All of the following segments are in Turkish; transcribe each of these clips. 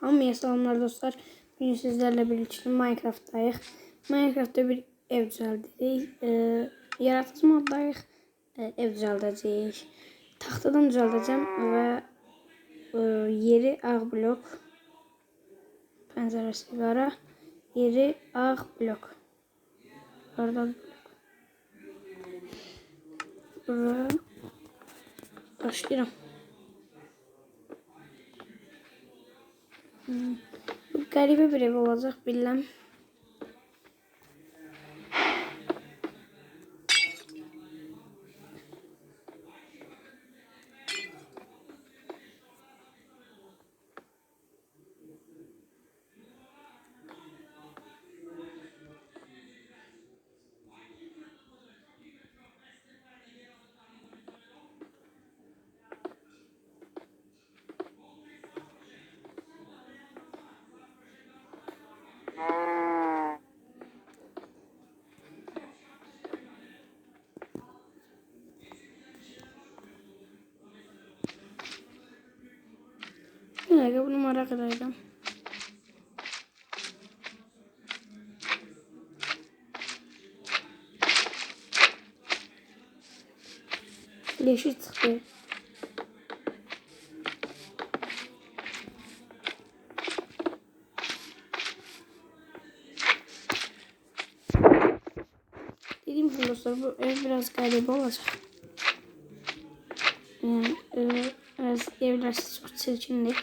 Hamıya salamlar dostlar. Bugün sizlerle birlikte Minecraft'tayıq. Minecraft'ta bir ev düzəldirik. E, yaratıcı moddayıq. E, ev düzəldəcəyik. Taxtadan düzəldəcəm və e, yeri ağ blok. Pəncərəsi qara. Yeri ağ blok. Orada blok. Bura. Başlayıram. Qəribə bir ev olacaq bilirəm. Dakika bunu merak edeceğim. Leşi çıktı. Dediğim gibi dostlar bu ev biraz galiba olacak. Yani e, biraz evler çok seçimli.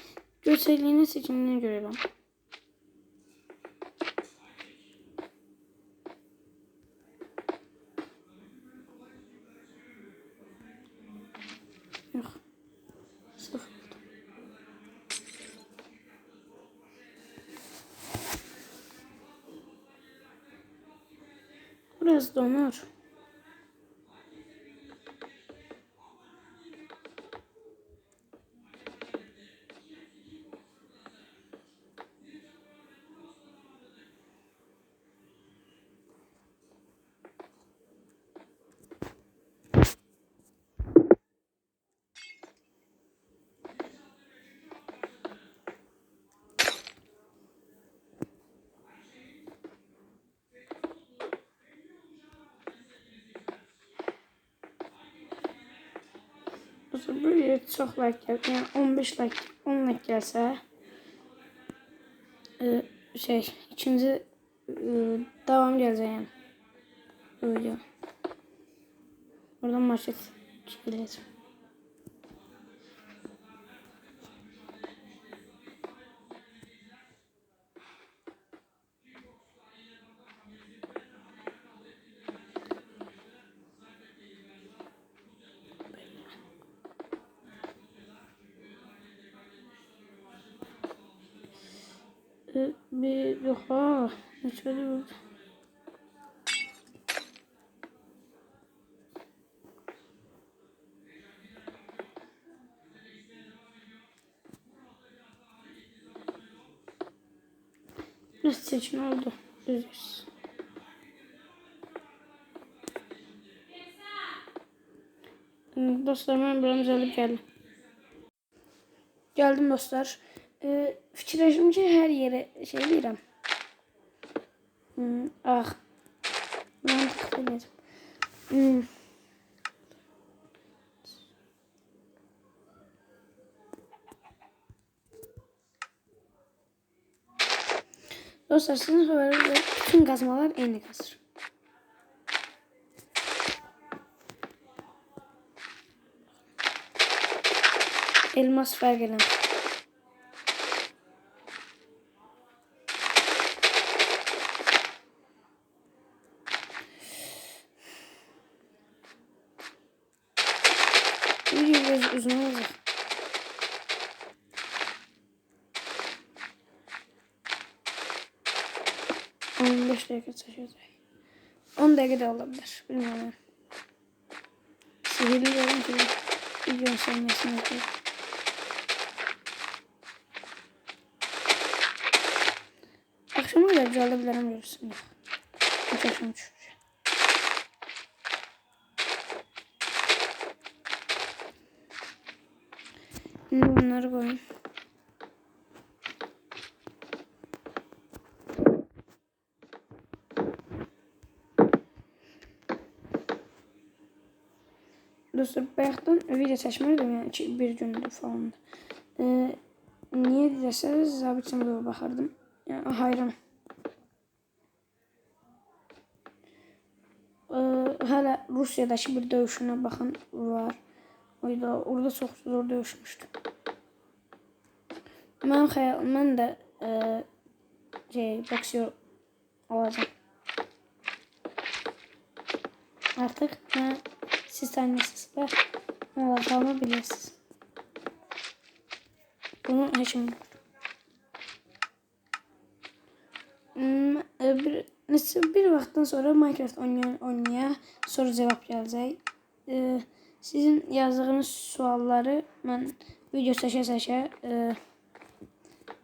Görselliğine seçimine göre ben. Yok. Sıfır. Burası donar. Dostlar böyle çok like geldi. Yani 15 like, 10 like gelse e, şey ikinci e, devam gelecek yani. Öyle. Buradan market gelir. Şöyle bir Biraz seçim oldu. Hmm, Dostlar ben buramı alıp geldim. Geldim dostlar. Ee, fikirləşimcə hər yerə şey deyirəm. Hmm, ah. Mantıqlı edəcəm. Hmm. Dostlar sizin xəbərinizdə bütün qazmalar eyni qazır. Elmas fərq 25 dakika taşıyor. 10 dakika da olabilir. Bilmiyorum. Sihirli görüntü. Biliyorum sen nesin yapıyor. Akşama kadar güzel bilirim görürsün. Kaç akşam düşüreceğim. Şimdi bunları koyayım. Dostlar bayaqdan video çəkmirdim, yəni ki, bir gündür falan. E, niyə desəz, Zabit Samudova baxardım. Yəni hayran. E, hələ Rusiyadakı bir döyüşünə baxan var. Oyda, orada çox zor döyüşmüşdü. Mən xəyal, mən də e, şey, boksör olacağım. Artık ne siz tanıyorsunuz ne olacağımı. Bunu heşim Hmm, e, bir, bir vaxtdan sonra Minecraft oynayan oynaya soru cevap gələcək. E, sizin yazdığınız sualları mən video çəkə-çəkə e,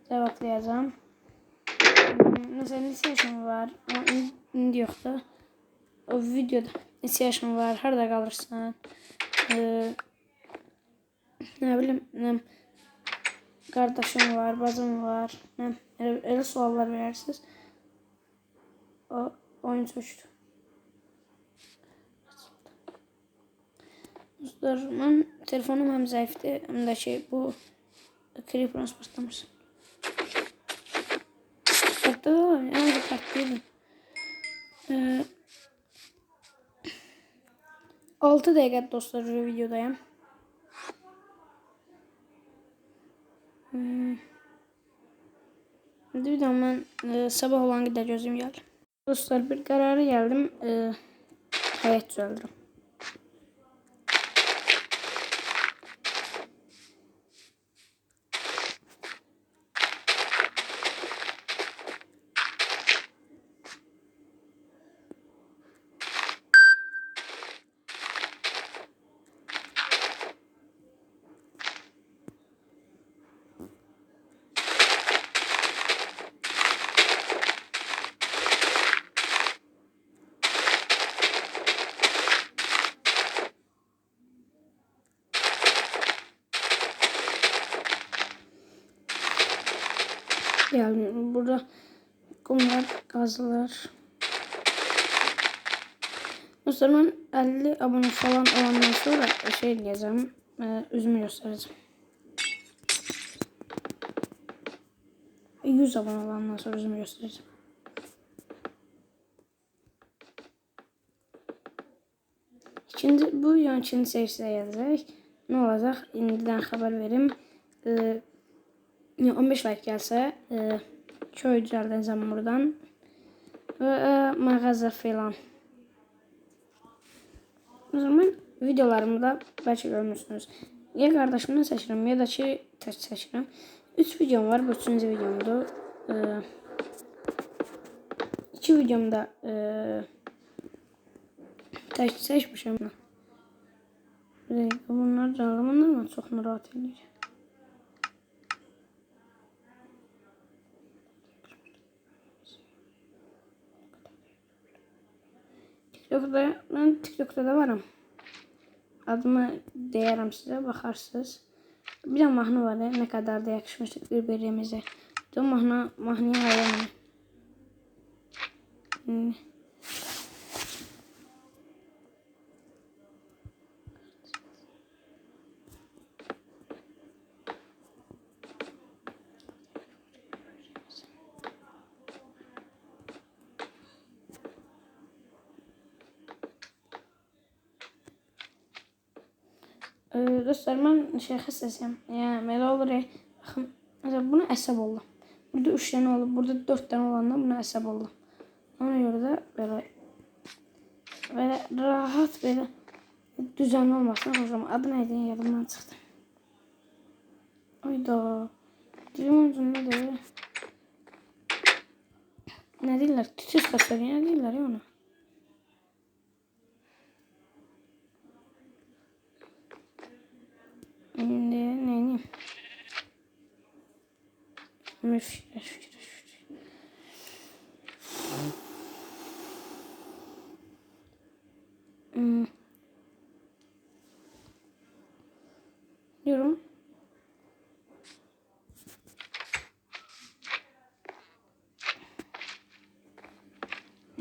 cevaplayacağım. Hmm, neçə yaşım var? İndi- indi yoxdur. O videoda yaşın var? Harada qalırsan? Ee, nə bilim, nə qardaşım var, bacım var. Nə elə, elə suallar verərsiniz. O oyun çökdü. Dostlar, mən telefonum həm zəifdir, həm də şey bu Creeper'ın başlamış. Hatta yani dikkatli ee, 6 dakika dostlar videodayım. Hmm. Şimdi bir ben e, sabah olan gözüm geldi. Dostlar bir karara geldim. E, hayat düzeldirim. Yani burada kumlar, gazlar. Dostlar ben 50 abone falan olandan sonra şey diyeceğim. E, üzümü göstereceğim. 100 abone olandan sonra üzümü göstereceğim. Şimdi bu serisiyə gələcək. Nə olacaq? İndidən xəbər verim. E, 15 like gelse e, köy düzəldəcəm buradan və e, mağaza filan. O zaman videolarımı da bəlkə görmürsünüz. Ya qardaşımdan seçirəm, ya da ki tək seçirəm. 3 videom var, bu 3-cü videomdur. E, 2 videomda e, tək seçmişəm. Bunlar canlı, bunlar çox narahat edir. TikTok'da ben TikTok'ta da varım. Adımı deyərəm sizə, baxarsınız. Bir də mahnı var, ya, nə qədər də yakışmışıq bir-birimizə. Bu mahnı mahnıya hayranım. Hmm. Dostlar mən şey xəstəsiyəm. Yəni belə olur. Baxın, məsələn buna əsəb oldum. Burada 3 dənə olub, burada 4 dənə olanda buna əsəb oldum. Ona görə də belə belə rahat belə düzənli olmasına xoşum. Adı nə idi? Yadımdan çıxdı. Ayda. Dilimin ucundadır. Nə deyirlər? Tütüs xəstəliyi nə deyirlər ya ona?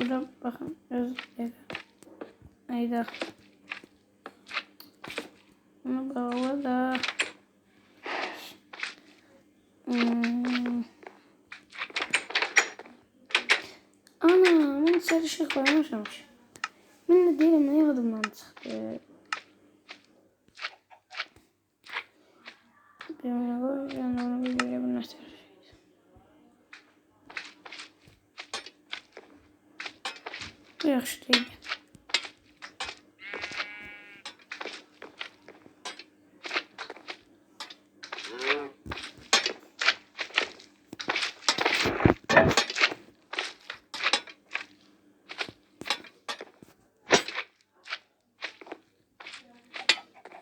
Burada bakın. Öz Ayda. Bunu bağla da. Hmm. Ana ben içeri şey koymuşum. Ben de değilim ne yadımdan çıktı. Ben onu ben onu bir görebilirsin. Yaxşı deyil.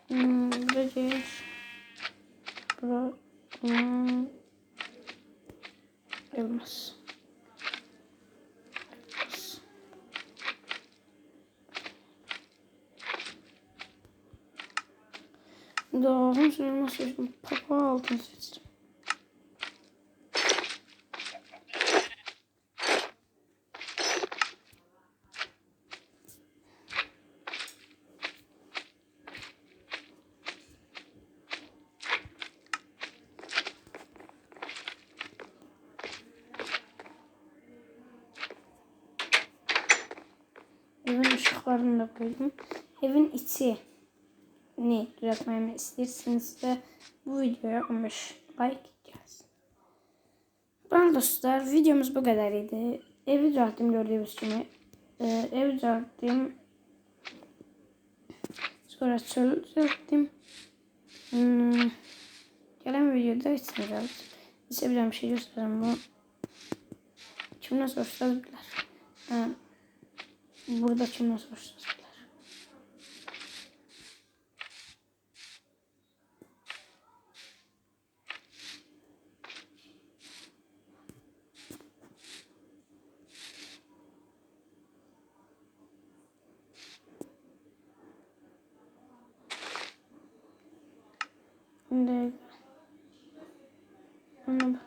Hmm, böcek. Bura. Hmm. Elmas. Elmas. Doğru elmas seçtim. Papa altın seçtim. Evin ışıklarını da koydum. Evin içi ne düzeltmemi isterseniz bu videoya 15 like gelsin. Ben dostlar videomuz bu kadar idi. Evi düzelttim gördüğünüz gibi. Ee, evi düzelttim. Sonra çöl düzelttim. Hmm. Gelen videoda düzelttim. Size bir şey göstereyim bu. Kimden bilir. Ee, burada kimden sorsanız Şimdi